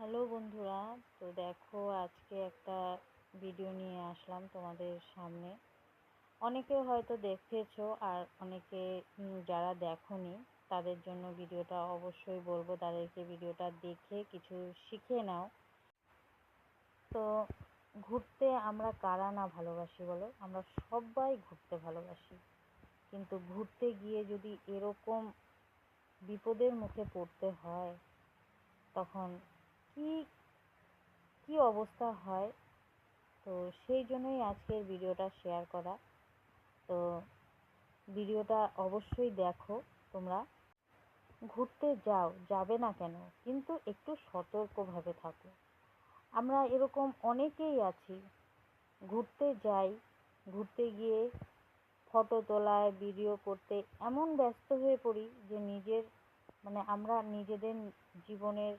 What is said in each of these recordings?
Hello বন্ধুরা, তো দেখো আজকে একটা ভিডিও নিয়ে আসলাম তোমাদের সামনে। অনেকে হয়তো দেখেছ আর অনেকে যারা দেখোনি, তাদের জন্য ভিডিওটা অবশ্যই বলব। তাদেরকে ভিডিওটা দেখে কিছু শিখে নাও। তো ঘুরতে আমরা কারা না ভালোবাসি বলো? আমরা সবাই ঘুরতে ভালোবাসি। কিন্তু ঘুরতে গিয়ে যদি এরকম বিপদের মুখে পড়তে হয়, তখন কি কি অবস্থা হয়? তো সেই জন্যই আজকের ভিডিওটা শেয়ার করা। তো ভিডিওটা অবশ্যই দেখো তোমরা। ঘুরতে যাও, যাবে না কেন? কিন্তু একটু সতর্কভাবে থাকো। আমরা এরকম অনেকেই আছি। ঘুরতে যাই, ঘুরতে গিয়ে ফটো তোলায়, ভিডিও করতে এমন ব্যস্ত হয়ে পড়ি যে নিজের মানে আমরা নিজেদের জীবনের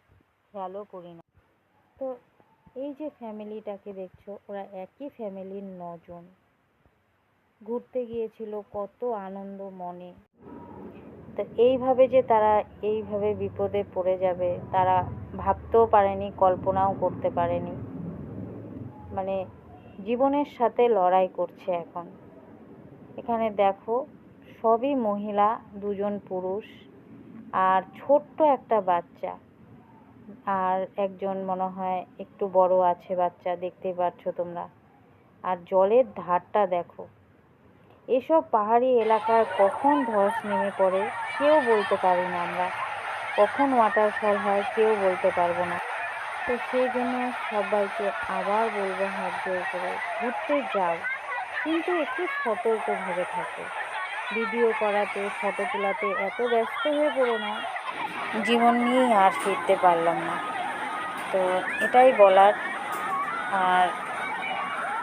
খেয়ালও করি না। তো এই যে ফ্যামিলিটাকে দেখছ, ওরা একই ফ্যামিলির নজন। ঘুরতে গিয়েছিল, কত আনন্দ মনে। তো এইভাবে যে তারা এইভাবে বিপদে পড়ে যাবে, তারা ভাবতেও পারেনি, কল্পনাও করতে পারেনি। মানে জীবনের সাথে লড়াই করছে এখন। এখানে দেখো, সবই মহিলা, দুজন পুরুষ, আর ছোট্ট একটা বাচ্চা। আর একজন মনে হয় একটু বড় আছে বাচ্চা, দেখতেই পাচ্ছ তোমরা। আর জলের ধারটা দেখো। এসব পাহাড়ি এলাকায় কখন ধস নেমে পড়ে কেউ বলতে পারি না আমরা। কখন ওয়াটারফল হয় কেউ বলতে পারব না। তো সেই জন্য সবাইকে আবার বলব হাত জোর করে, ঘুরতে যাও। কিন্তু একটু সতর্কভাবে থাকো। ভিডিও করাতে, ফটো তোলাতে এত ব্যস্ত হয়ে পড়ো না। জীবন নিয়েই আর ফিরতে পারলাম না। তো এটাই বলার। আর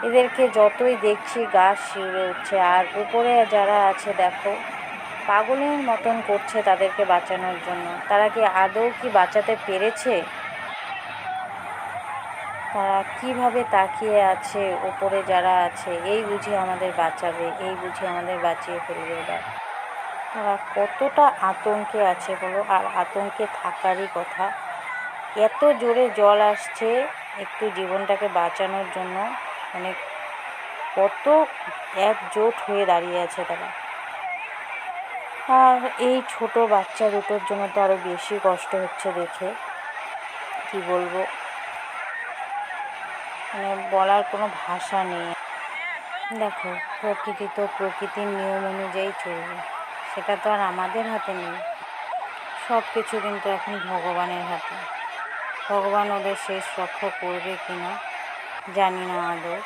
এদেরকে যতই দেখছি গাছ শিউরে উঠছে। আর উপরে যারা আছে, দেখো, পাগলের মতন করছে তাদেরকে বাঁচানোর জন্য। তারা কি আদৌ কি বাঁচাতে পেরেছে? তারা কীভাবে তাকিয়ে আছে, উপরে যারা আছে, এই বুঝি আমাদের বাঁচাবে, এই বুঝি আমাদের বাঁচিয়ে ফেলবে এবার। তারা কতটা আতঙ্কে আছে বলো? আর আতঙ্কে থাকারই কথা। এত জোরে জল আসছে একটু জীবনটাকে বাঁচানোর জন্য। মানে কত একজোট হয়ে দাঁড়িয়ে আছে তারা। আর এই ছোট বাচ্চা দুটোর জন্য তো আরও বেশি কষ্ট হচ্ছে দেখে। কি বলব? মানে বলার কোনো ভাষা নেই। দেখো, প্রকৃতি তো প্রকৃতির নিয়ম অনুযায়ী চলবে। সেটা তো আর আমাদের হাতে নেই। সব কিছু কিন্তু এখন ভগবানের হাতে। ভগবান ওদের শেষ রক্ষা করবে কি না জানি না আদৌ।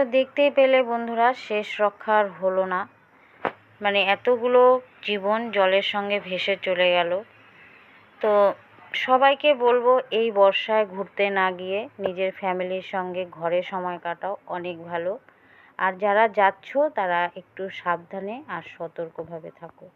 তো দেখতেই পেলে বন্ধুরা, শেষ রক্ষা আর হলো না। মানে এতগুলো জীবন জলের সঙ্গে ভেসে চলে গেল। তো সবাইকে বলব, এই বর্ষায় ঘুরতে না গিয়ে নিজের ফ্যামিলির সঙ্গে ঘরে সময় কাটাও অনেক ভালো। আর যারা যাচ্ছ, তারা একটু সাবধানে আর সতর্কভাবে থাকো।